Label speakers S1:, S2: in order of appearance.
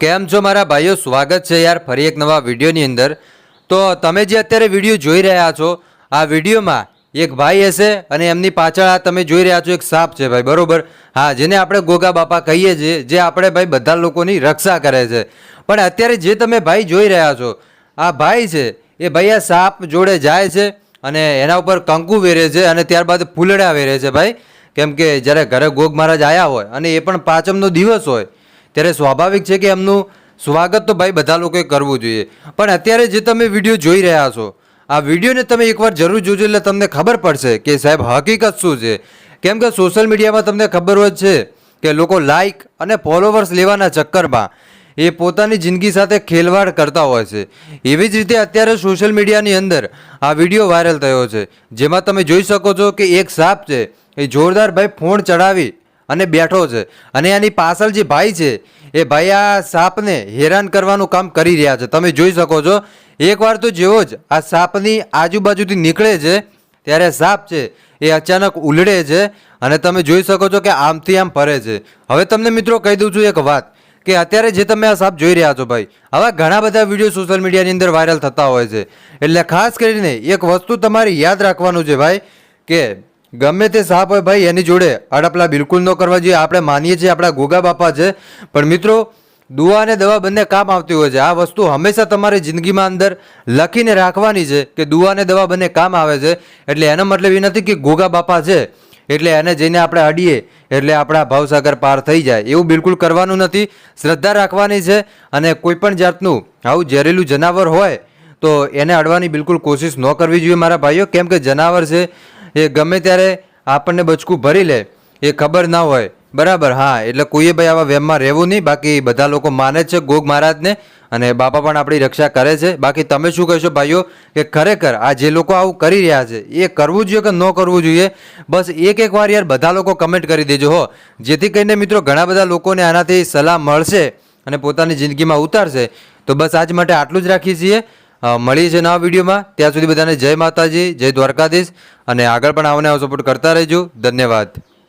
S1: કેમ છો મારા ભાઈઓ? સ્વાગત છે યાર ફરી એક નવા વિડીયોની અંદર. તો તમે જે અત્યારે વીડિયો જોઈ રહ્યા છો, આ વિડીયોમાં એક ભાઈ હશે અને એમની પાછળ આ તમે જોઈ રહ્યા છો એક સાપ છે ભાઈ, બરોબર? હા, જેને આપણે ગોગા બાપા કહીએ છીએ, જે આપણે ભાઈ બધા લોકોની રક્ષા કરે છે. પણ અત્યારે જે તમે ભાઈ જોઈ રહ્યા છો, આ ભાઈ છે, એ ભાઈ આ સાપ જોડે જાય છે અને એના ઉપર કંકુ વેરે છે અને ત્યારબાદ ફૂલડા વેરે છે ભાઈ. કેમ કે જ્યારે ઘરે ગોગ મહારાજ આવ્યા હોય અને એ પણ પાંચમનો દિવસ હોય ત્યારે સ્વાભાવિક છે કે એમનું સ્વાગત તો ભાઈ બધા લોકોએ કરવું જોઈએ. પણ અત્યારે જે તમે વીડિયો જોઈ રહ્યા છો, આ વિડીયોને તમે એકવાર જરૂર જોજો એટલે તમને ખબર પડશે કે સાહેબ હકીકત શું છે. કેમ કે સોશિયલ મીડિયામાં તમને ખબર હોય છે કે લોકો લાઇક અને ફોલોવર્સ લેવાના ચક્કરમાં એ પોતાની જિંદગી સાથે ખેલવાડ કરતા હોય છે. એવી જ રીતે અત્યારે સોશિયલ મીડિયાની અંદર આ વીડિયો વાયરલ થયો છે. જેમાં તમે જોઈ શકો છો કે એક સાપ છે, એ જોરદાર ભાઈ ફોન ચડાવી અને બેઠો છે. અને એની પાછળ જે ભાઈ છે એ ભાઈ, આ સાપને હેરાન કરવાનું કામ કરી રહ્યા છે. તમે જોઈ શકો છો. એકવાર તો જેવો જ આ સાપની આજુબાજુથી નીકળે છે, ત્યારે સાપ છે એ અચાનક ઉલડે છે અને તમે જોઈ શકો છો કે આમથી આમ ફરે છે. હવે તમને મિત્રો કહી દઉં છું એક વાત, કે અત્યારે જે તમે આ સાપ જોઈ રહ્યા છો ભાઈ, આવા ઘણા બધા વીડિયો સોશિયલ મીડિયાની અંદર વાયરલ થતા હોય છે. એટલે ખાસ કરીને એક વસ્તુ તમારે યાદ રાખવાનું છે ભાઈ, કે ગમે તે સાપ હોય ભાઈ, એની જોડે અડપલા બિલકુલ ન કરવા જોઈએ. આપણે માનીએ છીએ આપણા ગોગા બાપા છે. પણ મિત્રો, દુઆ અને દવા બંને કામ આવતી હોય છે. આ વસ્તુ હંમેશા તમારી જિંદગીમાં અંદર લખીને રાખવાની છે કે દુઆ અને દવા બંને કામ આવે છે. એટલે એનો મતલબ એ નથી કે ગોગા બાપા છે. એટલે એને જઈને આપણે અડીએ, એટલે આપણા ભાવસાગર પાર થઈ જાય. એવું બિલકુલ કરવાનું નથી. શ્રદ્ધા રાખવાની છે અને કોઈપણ જાતનું આવું ઝેરેલું જનાવર હોય, તો એને અડવાની બિલકુલ કોશિશ ન કરવી જોઈએ મારા ભાઈઓ. કેમ કે જનાવર છે એ ગમે ત્યારે આપણને બચકું ભરી લે, એ ખબર ના હોય. બરાબર, હા, એટલે કોઈએ ભાઈ આવા વેમમાં રહેવું નહીં. બાકી બધા લોકો માને છે ગોગ મહારાજને અને બાપા પણ આપણી રક્ષા કરે છે. બાકી તમે શું કહેશો ભાઈઓ કે ખરેખર આ જે લોકો આવું કરી રહ્યા છે, એ કરવું જોઈએ કે ન કરવું જોઈએ? બસ એક એક વાર યાર બધા લોકો કમેન્ટ કરી દેજો, હો. જેથી કરીને મિત્રો ઘણા બધા લોકોને આનાથી સલાહ મળશે અને પોતાની જિંદગીમાં ઉતારશે. તો બસ આજ માટે આટલું જ રાખીએ છીએ. મળીએ છીએ નવા વિડીયોમાં. ત્યાં સુધી બધાને જય માતાજી, જય દ્વારકાધીશ. અને આગળ પણ આવને આવો સપોર્ટ કરતા રહેજો. ધન્યવાદ.